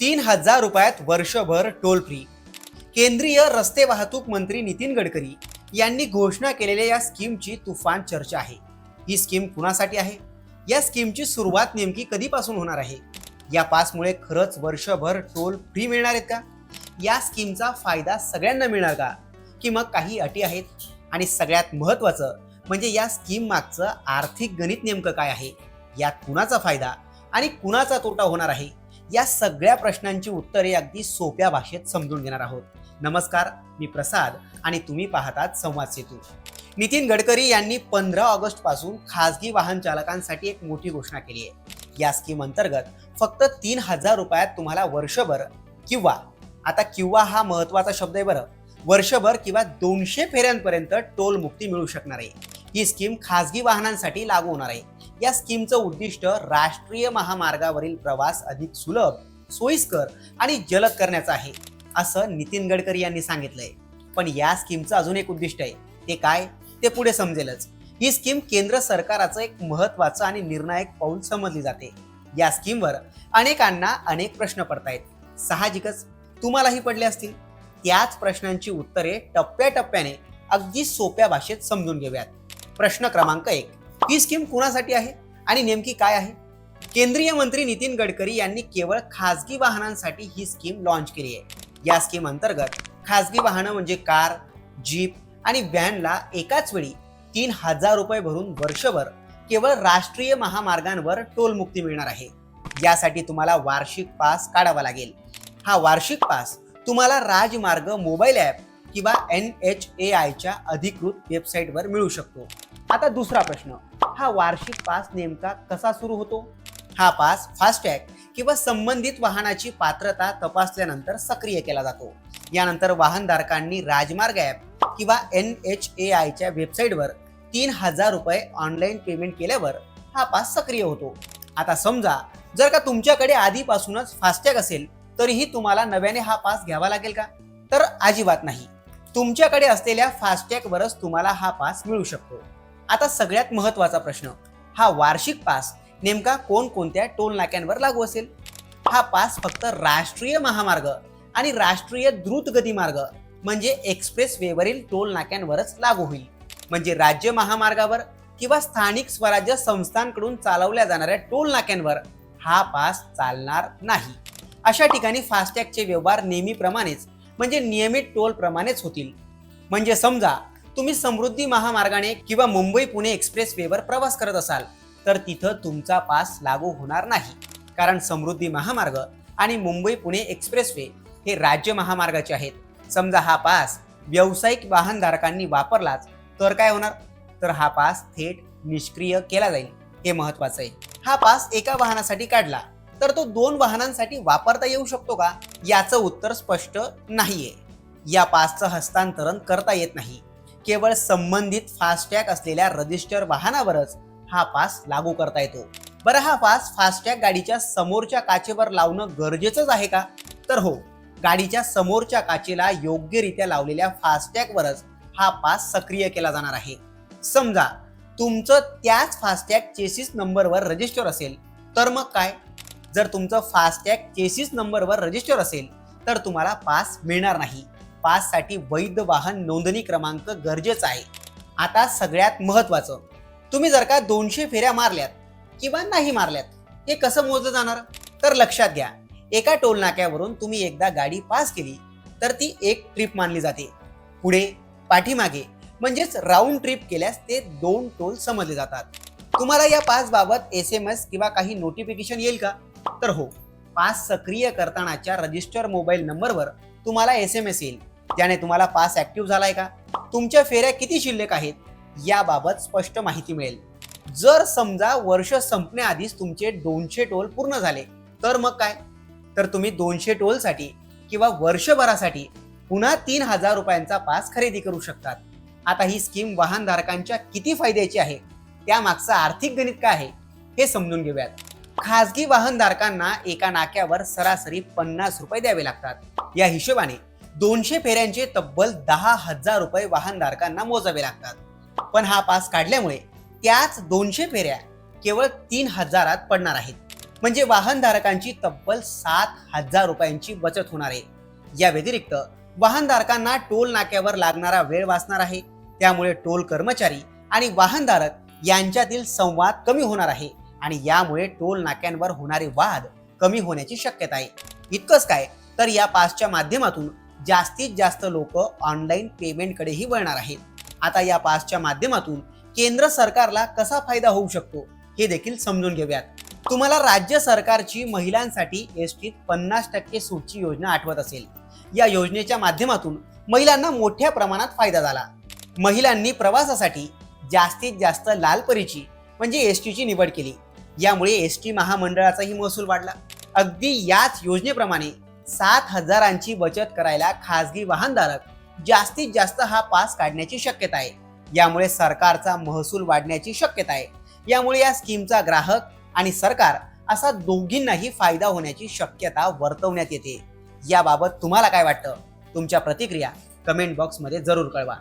तीन हजार रुपयात वर्षभर टोल फ्री. केंद्रीय रस्ते वाहतूक मंत्री नितीन गडकरी यांनी घोषणा केलेल्या या स्कीमची तुफान चर्चा आहे. ही स्कीम कुणासाठी आहे? या स्कीमची सुरुवात नेमकी कधीपासून होणार आहे? या पासमुळे खरंच वर्षभर टोल फ्री मिळणार आहेत का? या स्कीमचा फायदा सगळ्यांना मिळणार का? की मग काही अटी आहेत? आणि सगळ्यात महत्त्वाचं म्हणजे या स्कीम मागचं आर्थिक गणित नेमकं काय आहे? यात कुणाचा फायदा आणि कुणाचा तोटा होणार आहे? या सगळ्या प्रश्नांची उत्तरे अगदी सोप्या भाषेत समजून घेणार आहोत. नमस्कार मी प्रसाद आणि तुम्ही पाहतात संवाद सेतू. नितीन गडकरी यांनी पंधरा ऑगस्टपासून खासगी वाहन चालकांसाठी एक मोठी घोषणा केली आहे. या स्कीम अंतर्गत फक्त तीन हजार रुपयात तुम्हाला वर्षभर किंवा आता किंवा हा महत्त्वाचा शब्द आहे बरं वर्षभर किंवा दोनशे फेऱ्यांपर्यंत टोल मुक्ती मिळू शकणार आहे. ही स्कीम खासगी वाहनांसाठी लागू होणार आहे. या स्कीमचं उद्दिष्ट राष्ट्रीय महामार्गावरील प्रवास अधिक सुलभ सोयीस्कर आणि जलद करण्याचं आहे असं नितीन गडकरी यांनी सांगितलंय. पण या स्कीमचं अजून एक उद्दिष्ट आहे. ते काय? ते पुढे समजेलच. ही स्कीम केंद्र सरकाराचं एक महत्वाचं आणि निर्णायक पाऊल समजली जाते. या स्कीमवर अनेकांना अनेक प्रश्न पडतायत. साहजिकच तुम्हालाही पडले असतील. त्याच प्रश्नांची उत्तरे टप्प्याटप्प्याने अगदी सोप्या भाषेत समजून घेऊयात. प्रश्न क्रमांक एक. ही स्कीम कुणासाठी आहे आणि नेमकी काय आहे? केंद्रीय मंत्री नितीन गडकरी यांनी केवळ खासगी वाहनांसाठी ही स्कीम लॉन्च केली आहे. या स्कीम अंतर्गत खासगी वाहनं म्हणजे कार जीप आणि व्हॅनला एकाच वेळी तीन हजार रुपये भरून वर्षभर केवळ राष्ट्रीय महामार्गांवर टोल मुक्ती मिळणार आहे. यासाठी तुम्हाला वार्षिक पास काढावा लागेल. हा वार्षिक पास तुम्हाला राजमार्ग मोबाईल ॲप किंवा एन एच ए आयच्या अधिकृत वेबसाईटवर मिळू शकतो. आता दुसरा प्रश्न. हा वार्षिक पास नेमका कसा सुरू होतो? हा पास फास्टॅग किंवा संबंधित वाहनाची पात्रता तपासल्यानंतर सक्रिय केला जातो. यानंतर वाहनधारकांनी राजमार्ग ॲप किंवा एन एच ए आयच्या वेबसाईटवर तीन हजार रुपये ऑनलाईन पेमेंट केल्यावर हा पास सक्रिय होतो. आता समजा जर का तुमच्याकडे आधीपासूनच फास्टॅग असेल तरीही तुम्हाला नव्याने हा पास घ्यावा लागेल का? तर अजिबात नाही. तुमच्याकडे असलेल्या फास्टॅगवरच तुम्हाला हा पास मिळू शकतो. आता सगळ्यात महत्त्वाचा प्रश्न हा वार्षिक पास नेमका कोणकोणत्या टोल नाक्यांवर लागू असेल? हा पास फक्त राष्ट्रीय महामार्ग आणि राष्ट्रीय द्रुतगती मार्ग म्हणजे एक्सप्रेस वेवरील टोल नाक्यांवरच लागू होईल. म्हणजे राज्य महामार्गावर किंवा स्थानिक स्वराज्य संस्थांकडून चालवल्या जाणाऱ्या टोल नाक्यांवर हा पास चालणार नाही. अशा ठिकाणी फास्टॅगचे व्यवहार नेहमीप्रमाणेच म्हणजे नियमित टोल प्रमाणेच होतील. म्हणजे समजा तुम्ही समृद्धी महामार्गाने किंवा मुंबई पुणे एक्सप्रेस वेवर प्रवास करत असाल तर तिथं तुमचा पास लागू होणार नाही. कारण समृद्धी महामार्ग आणि मुंबई पुणे एक्सप्रेस वे हे राज्य महामार्गाचे आहेत. समजा हा पास व्यावसायिक वाहनधारकांनी वापरलाच तर काय होणार? तर हा पास थेट निष्क्रिय केला जाईल. हे महत्वाचं आहे. हा पास एका वाहनासाठी काढला तर तो दोन वाहनांसाठी वापरता येऊ शकतो का? याचं उत्तर स्पष्ट नाहीये. या पासचं हस्तांतरण करता येत नाही. केवळ संबंधित फास्टॅग असलेल्या रजिस्टर वाहनावरच हा पास लागू करता येतो. बरं हा पास फास्टॅग गाडीच्या समोरच्या काचेवर लावणं गरजेचंच आहे का? तर हो गाडीच्या समोरच्या काचेला योग्यरित्या लावलेल्या फास्टॅगवरच हा पास सक्रिय केला जाणार आहे. समजा तुमचं त्याच फास्टॅग चेसिस नंबरवर रजिस्टर असेल तर मग काय? जर तुमचं फास्टॅग चेसिस नंबरवर रजिस्टर असेल तर तुम्हाला पास मिळणार नाही. पाससाठी वैध वाहन नोंदणी क्रमांक गरजेचा आहे. आता सगळ्यात महत्त्वाचं. तुम्ही जर का दोनशे फेऱ्या मारल्यात किंवा नाही मारल्यात हे कसं मोजलं जाणार? तर लक्षात घ्या. एका टोल नाक्यावरून तुम्ही एकदा गाडी पास केली तर ती एक ट्रिप मानली जाते. पुढे पाठीमागे म्हणजेच राऊंड ट्रिप केल्यास ते दोन टोल समजले जातात. तुम्हाला या पास बाबत एस एम एस किंवा काही नोटिफिकेशन येईल का? तर हो. पास सक्रिय करतानाच्या रजिस्टर मोबाईल नंबरवर तुम्हाला एस एम एस येईल. त्याने तुम्हाला पास ऍक्टिव्ह झालाय का? तुमच्या फेऱ्या किती शिल्लक आहेत? याबाबत स्पष्ट माहिती मिळेल. जर समजा वर्ष संपण्याआधीच तुमचे दोनशे टोल पूर्ण झाले तर मग काय? तर तुम्ही दोनशे टोलसाठी किंवा वर्षभरासाठी पुन्हा तीन हजार रुपयांचा पास खरेदी करू शकतात. आता ही स्कीम वाहनधारकांच्या किती फायद्याची आहे? त्यामागचं आर्थिक गणित काय आहे? हे समजून घेऊयात. खासगी वाहनधारकांना एका नाक्यावर सरासरी पन्नास रुपये द्यावे लागतात. या हिशोबाने दोनशे फेऱ्यांचे तब्बल दहा हजार रुपये वाहनधारकांना मोजावे लागतात. पण हा पास काढल्यामुळे त्याच दोनशे फेऱ्या केवळ तीन हजारात पडणार आहेत. म्हणजे वाहनधारकांची तब्बल सात हजार रुपयांची बचत होणार आहे. या व्यतिरिक्त वाहनधारकांना टोल नाक्यावर लागणारा वेळ वाचणार आहे. त्यामुळे टोल कर्मचारी आणि वाहनधारक यांच्यातील संवाद कमी होणार आहे आणि यामुळे टोल नाक्यांवर होणारे वाद कमी होण्याची शक्यता आहे. इतकंच काय तर या पासच्या माध्यमातून जास्तीत जास्त लोक ऑनलाईन पेमेंटकडेही वळणार आहेत. आता या पासच्या माध्यमातून केंद्र सरकारला कसा फायदा होऊ शकतो हे देखील समजून घेऊयात. तुम्हाला राज्य सरकारची महिलांसाठी एस टीत पन्नास टक्के सूटची योजना आठवत असेल. या योजनेच्या माध्यमातून महिलांना मोठ्या प्रमाणात फायदा झाला. महिलांनी प्रवासासाठी जास्तीत जास्त लालपरीची म्हणजे एस टीची निवड केली. यामुळे एस टी महामंडळाचाही महसूल वाढला. अगदी याच योजनेप्रमाणे सात हजारांची बचत करायला खासगी वाहनधारक जास्तीत जास्त हा पास काढण्याची शक्यता आहे. यामुळे सरकारचा महसूल वाढण्याची शक्यता आहे. यामुळे या स्कीमचा ग्राहक आणि सरकार असा दोघींनाही फायदा होण्याची शक्यता वर्तवण्यात येते. याबाबत तुम्हाला काय वाटतं? तुमच्या प्रतिक्रिया कमेंट बॉक्समध्ये जरूर कळवा.